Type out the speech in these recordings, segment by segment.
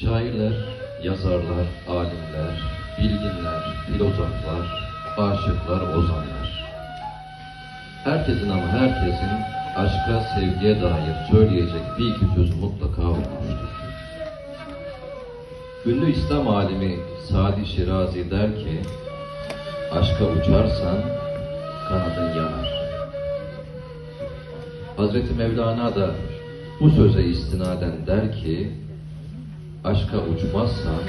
Şairler, yazarlar, alimler, bilginler, filozoflar, aşıklar, ozanlar. Herkesin ama herkesin aşka, sevgiye dair söyleyecek bir iki sözü mutlaka olmuştur. Ünlü İslam alimi Sadi Şirazi der ki, aşka uçarsan kanadın yanar. Hazreti Mevlana da bu söze istinaden der ki, aşka uçmazsan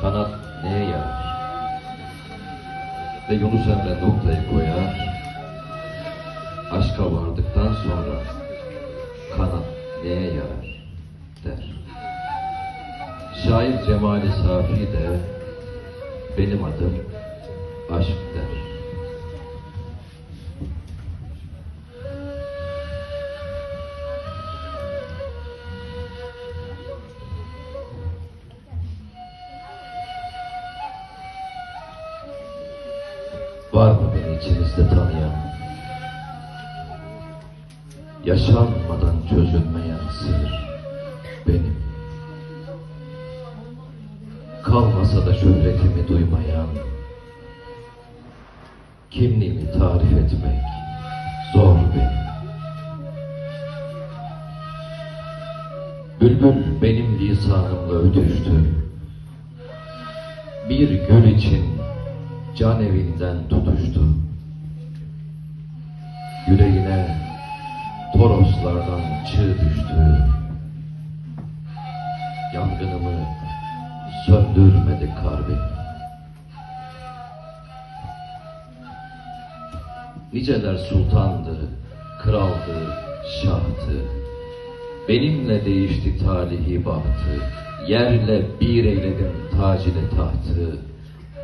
kanat neye yarar? Ve Yunus Emre noktayı koyar, aşka vardıktan sonra kanat neye yarar der. Şair Cemali Safi de benim adım aşk der. Var mı beni içinizde tanıyan? Yaşanmadan çözülmeyen sır benim. Kalmasa da şöhretimi duymayan, kimliğimi tarif etmek zor benim. Bülbül benim lisanımla ötüştü. Bir gül için can evinden tutuştu. Yüreğine Toroslardan çığ düştü. Yangınımı söndürmedi kar benim. Niceler sultandı, kraldı, şahtı. Benimle değişti talihi bahtı. Yerle bir eyledim tac ile tahtı.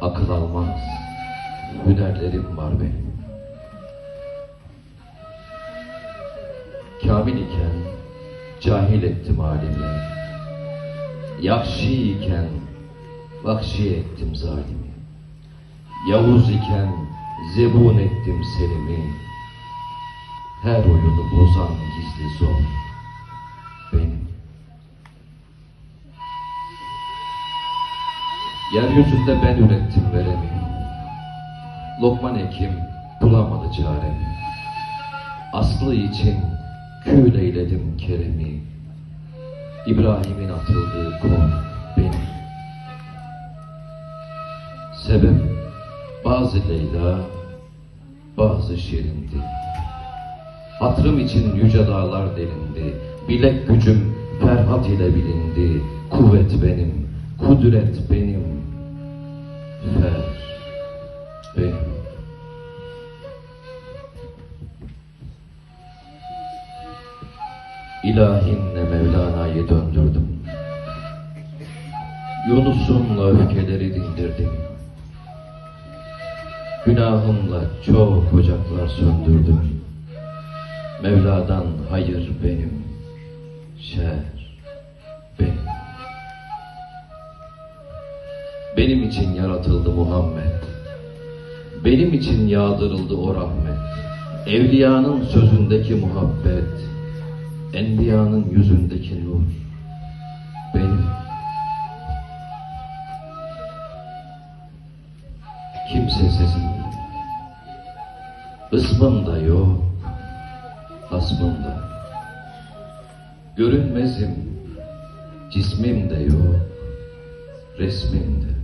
Akıl almaz, hünerlerim var benim. Kamil iken cahil ettim alimi. Yakşi iken vahşi ettim zalimi. Yavuz iken zebun ettim selimi. Her oyunu bozan gizli zor Yeryüzünde ben ürettim veremi. Lokman Hekim bulamadı çaremi. Aslı için kül eyledim keremi. İbrahim'in atıldığı kol benim. Sebep bazı Leyla, bazı Şirindi. Hatrım için yüce dağlar delindi. Bilek gücüm Ferhat ile bilindi. Kuvvet benim, kudret benim. İlahinle Mevlana'yı döndürdüm. Yunus'umla öfkeleri dindirdim. Günahımla çok ocaklar söndürdüm. Mevla'dan hayır benim, şer için yaratıldı Muhammed. Benim için yağdırıldı o rahmet. Evliyanın sözündeki muhabbet, Enbiyanın yüzündeki nur benim. Kimsesizim. Ismım da yok, hasmım da. Görünmezim, cismim de yok, resmim de.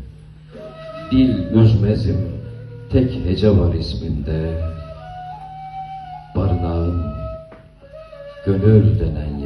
Dil üzmezim, tek hece var ismimde. Barınağım, gönül denen